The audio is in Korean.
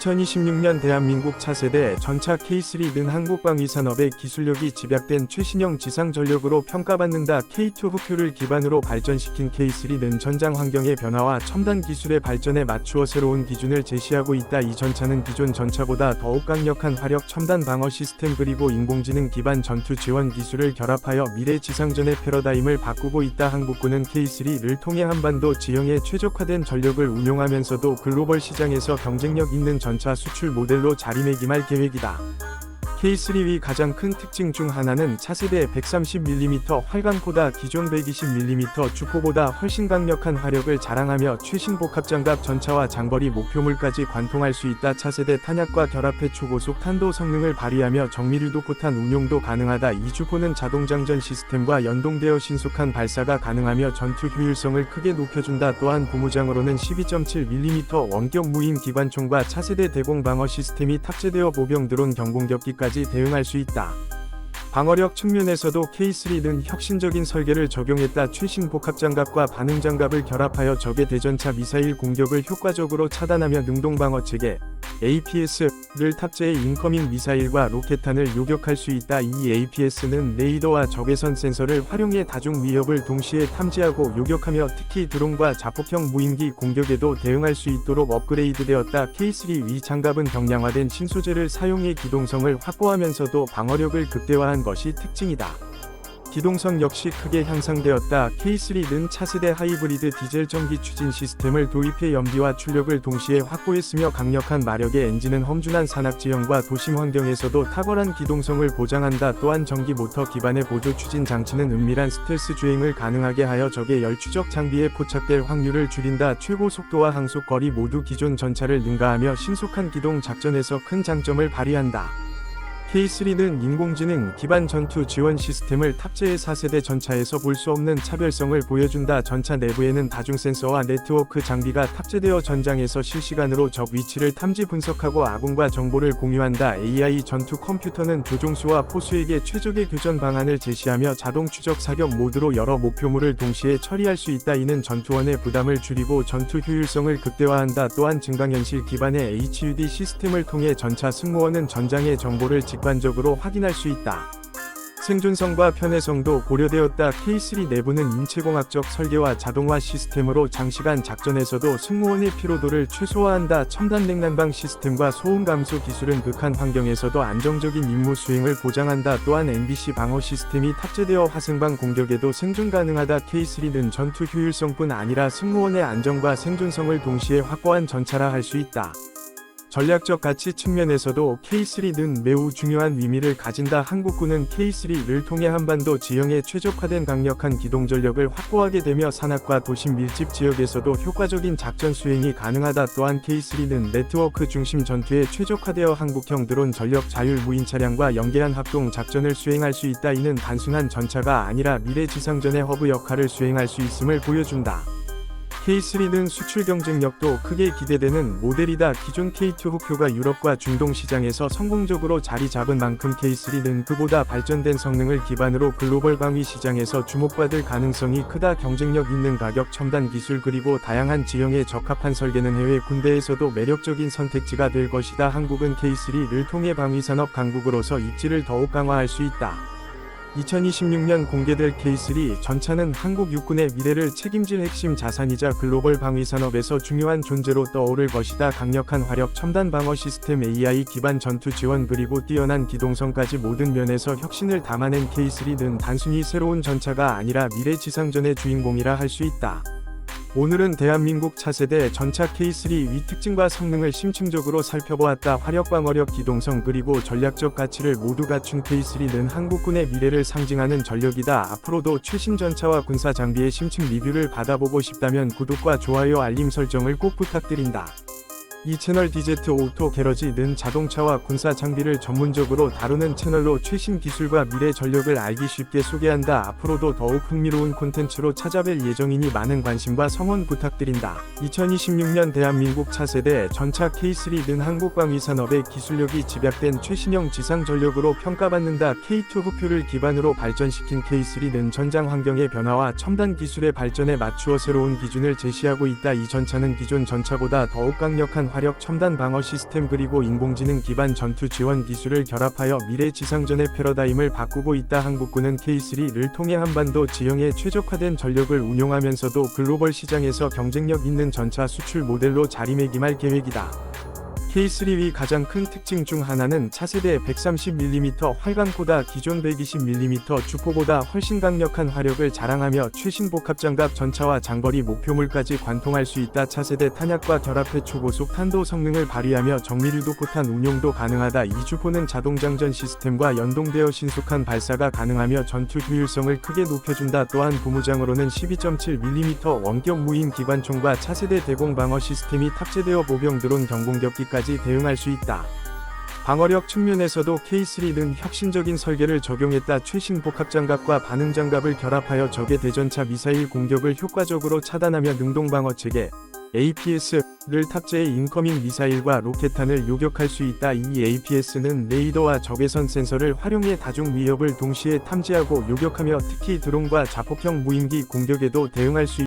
2026년 대한민국 차세대 전차 K3 는 한국방위 산업의 기술력이 집약된 최신형 지상 전력으로 평가받는다. K2 흑표를 기반으로 발전시킨 K3는 전장 환경의 변화와 첨단 기술의 발전에 맞추어 새로운 기준을 제시하고 있다. 이 전차는 기존 전차보다 더욱 강력한 화력 첨단 방어 시스템 그리고 인공지능 기반 전투 지원 기술을 결합하여 미래 지상전의 패러다임을 바꾸고 있다. 한국군은 K3를 통해 한반도 지형에 최적화된 전력을 운용하면서도 글로벌 시장에서 경쟁력 있는 전차 수출 모델로 자리매김할 계획이다. K3의 가장 큰 특징 중 하나는 차세대 130mm 활강보다 기존 120mm 주포보다 훨씬 강력한 화력을 자랑하며 최신 복합장갑 전차와 장거리 목표물까지 관통할 수 있다. 차세대 탄약과 결합해 초고속 탄도 성능을 발휘하며 정밀유도 포탄 운용도 가능하다. 이 주포는 자동장전 시스템과 연동되어 신속한 발사가 가능하며 전투 효율성을 크게 높여준다. 또한 고무장으로는 12.7mm 원격 무인 기관총과 차세대 대공 방어 시스템이 탑재되어 보병 드론 경공격기까지 대응할 수 있다. 방어력 측면에서도 K3는 혁신적인 설계를 적용했다. 최신 복합 장갑과 반응 장갑을 결합하여 적의 대전차 미사일 공격을 효과적으로 차단하며 능동 방어 체계 APS를 탑재해 인커밍 미사일과 로켓탄을 요격할 수 있다. 이 APS는 레이더와 적외선 센서를 활용해 다중 위협을 동시에 탐지하고 요격하며 특히 드론과 자폭형 무인기 공격에도 대응할 수 있도록 업그레이드되었다. K3 위 장갑은 경량화된 신소재를 사용해 기동성을 확보하면서도 방어력을 극대화한 것이 특징이다. 기동성 역시 크게 향상되었다. K3는 차세대 하이브리드 디젤 전기 추진 시스템을 도입해 연비와 출력을 동시에 확보했으며 강력한 마력의 엔진은 험준한 산악 지형과 도심 환경에서도 탁월한 기동성을 보장한다. 또한 전기 모터 기반의 보조 추진 장치는 은밀한 스텔스 주행을 가능하게 하여 적의 열추적 장비에 포착될 확률을 줄인다. 최고 속도와 항속 거리 모두 기존 전차를 능가하며 신속한 기동 작전에서 큰 장점을 발휘한다. K3는 인공지능 기반 전투 지원 시스템을 탑재해 4세대 전차에서 볼 수 없는 차별성을 보여준다. 전차 내부에는 다중 센서와 네트워크 장비가 탑재되어 전장에서 실시간으로 적 위치를 탐지 분석하고 아군과 정보를 공유한다. AI 전투 컴퓨터는 조종수와 포수에게 최적의 교전 방안을 제시하며 자동 추적 사격 모드로 여러 목표물을 동시에 처리할 수 있다. 이는 전투원의 부담을 줄이고 전투 효율성을 극대화한다. 또한 증강현실 기반의 HUD 시스템을 통해 전차 승무원은 전장의 정보를 직 관적으로 확인할 수 있다. 생존성과 편의성도 고려되었다. K3 내부는 인체공학적 설계와 자동화 시스템으로 장시간 작전에서도 승무원의 피로도를 최소화한다. 첨단 냉난방 시스템과 소음 감소 기술은 극한 환경에서도 안정적인 임무 수행을 보장한다. 또한 NBC 방어 시스템이 탑재되어 화생방 공격에도 생존 가능하다. K3는 전투 효율성뿐 아니라 승무원의 안정과 생존성을 동시에 확보한 전차라 할 수 있다. 전략적 가치 측면에서도 K3는 매우 중요한 의미를 가진다. 한국군은 K3를 통해 한반도 지형에 최적화된 강력한 기동 전력을 확보하게 되며 산악과 도심 밀집 지역에서도 효과적인 작전 수행이 가능하다. 또한 K3는 네트워크 중심 전투에 최적화되어 한국형 드론 전력 자율 무인 차량과 연계한 합동 작전을 수행할 수 있다. 이는 단순한 전차가 아니라 미래 지상전의 허브 역할을 수행할 수 있음을 보여준다. K3는 수출 경쟁력도 크게 기대되는 모델이다. 기존 K2 흑표가 유럽과 중동 시장에서 성공적으로 자리 잡은 만큼 K3는 그보다 발전된 성능을 기반으로 글로벌 방위 시장에서 주목받을 가능성이 크다. 경쟁력 있는 가격, 첨단 기술 그리고 다양한 지형에 적합한 설계는 해외 군대에서도 매력적인 선택지가 될 것이다. 한국은 K3를 통해 방위산업 강국으로서 입지를 더욱 강화할 수 있다. 2026년 공개될 K3 전차는 한국 육군의 미래를 책임질 핵심 자산이자 글로벌 방위 산업에서 중요한 존재로 떠오를 것이다. 강력한 화력 첨단 방어 시스템 AI 기반 전투 지원 그리고 뛰어난 기동성까지 모든 면에서 혁신을 담아낸 K3는 단순히 새로운 전차가 아니라 미래 지상전의 주인공이라 할 수 있다. 오늘은 대한민국 차세대 전차 K3 위 특징과 성능을 심층적으로 살펴보았다. 화력 방어력 기동성 그리고 전략적 가치를 모두 갖춘 K3는 한국군의 미래를 상징하는 전력이다. 앞으로도 최신 전차와 군사 장비의 심층 리뷰를 받아보고 싶다면 구독과 좋아요 알림 설정을 꼭 부탁드린다. 이 채널 디제트 오토 게러지는 자동차와 군사 장비를 전문적으로 다루는 채널로 최신 기술과 미래 전력을 알기 쉽게 소개한다. 앞으로도 더욱 흥미로운 콘텐츠로 찾아뵐 예정이니 많은 관심과 성원 부탁드린다. 2026년 대한민국 차세대 전차 K3는 한국방위 산업의 기술력이 집약된 최신형 지상 전력으로 평가받는다. K2 흑표를 기반으로 발전시킨 K3는 전장 환경의 변화와 첨단 기술의 발전에 맞추어 새로운 기준을 제시하고 있다. 이 전차는 기존 전차보다 더욱 강력한 화력 첨단 방어 시스템 그리고 인공지능 기반 전투 지원 기술을 결합하여 미래 지상전의 패러다임을 바꾸고 있다. 한국군은 K3를 통해 한반도 지형에 최적화된 전력을 운용하면서도 글로벌 시장에서 경쟁력 있는 전차 수출 모델로 자리매김할 계획이다. K3의 가장 큰 특징 중 하나는 차세대 130mm 활강보다 기존 120mm 주포보다 훨씬 강력한 화력을 자랑하며 최신 복합장갑 전차와 장거리 목표물까지 관통할 수 있다. 차세대 탄약과 결합해 초고속 탄도 성능을 발휘하며 정밀유도 포탄 운용도 가능하다. 이 주포는 자동장전 시스템과 연동되어 신속한 발사가 가능하며 전투 효율성을 크게 높여준다. 또한 고무장으로는 12.7mm 원격 무인 기관총과 차세대 대공 방어 시스템이 탑재되어 보병 드론 경공격기까지 대응할 수 있다. 방어력 측면에서도 K3는 혁신적인 설계를 적용했다. 최신 복합장갑과 반응장갑을 결합하여 적의 대전차 미사일 공격을 효과적으로 차단하며 능동방어 체계 APS를 탑재해 인커밍 미사일과 로켓탄을 요격할 수 있다. 이 APS는 레이더와 적외선 센서를 활용해 다중 위협을 동시에 탐지하고 요격하며 특히 드론과 자폭형 무인기 공격에도 대응할 수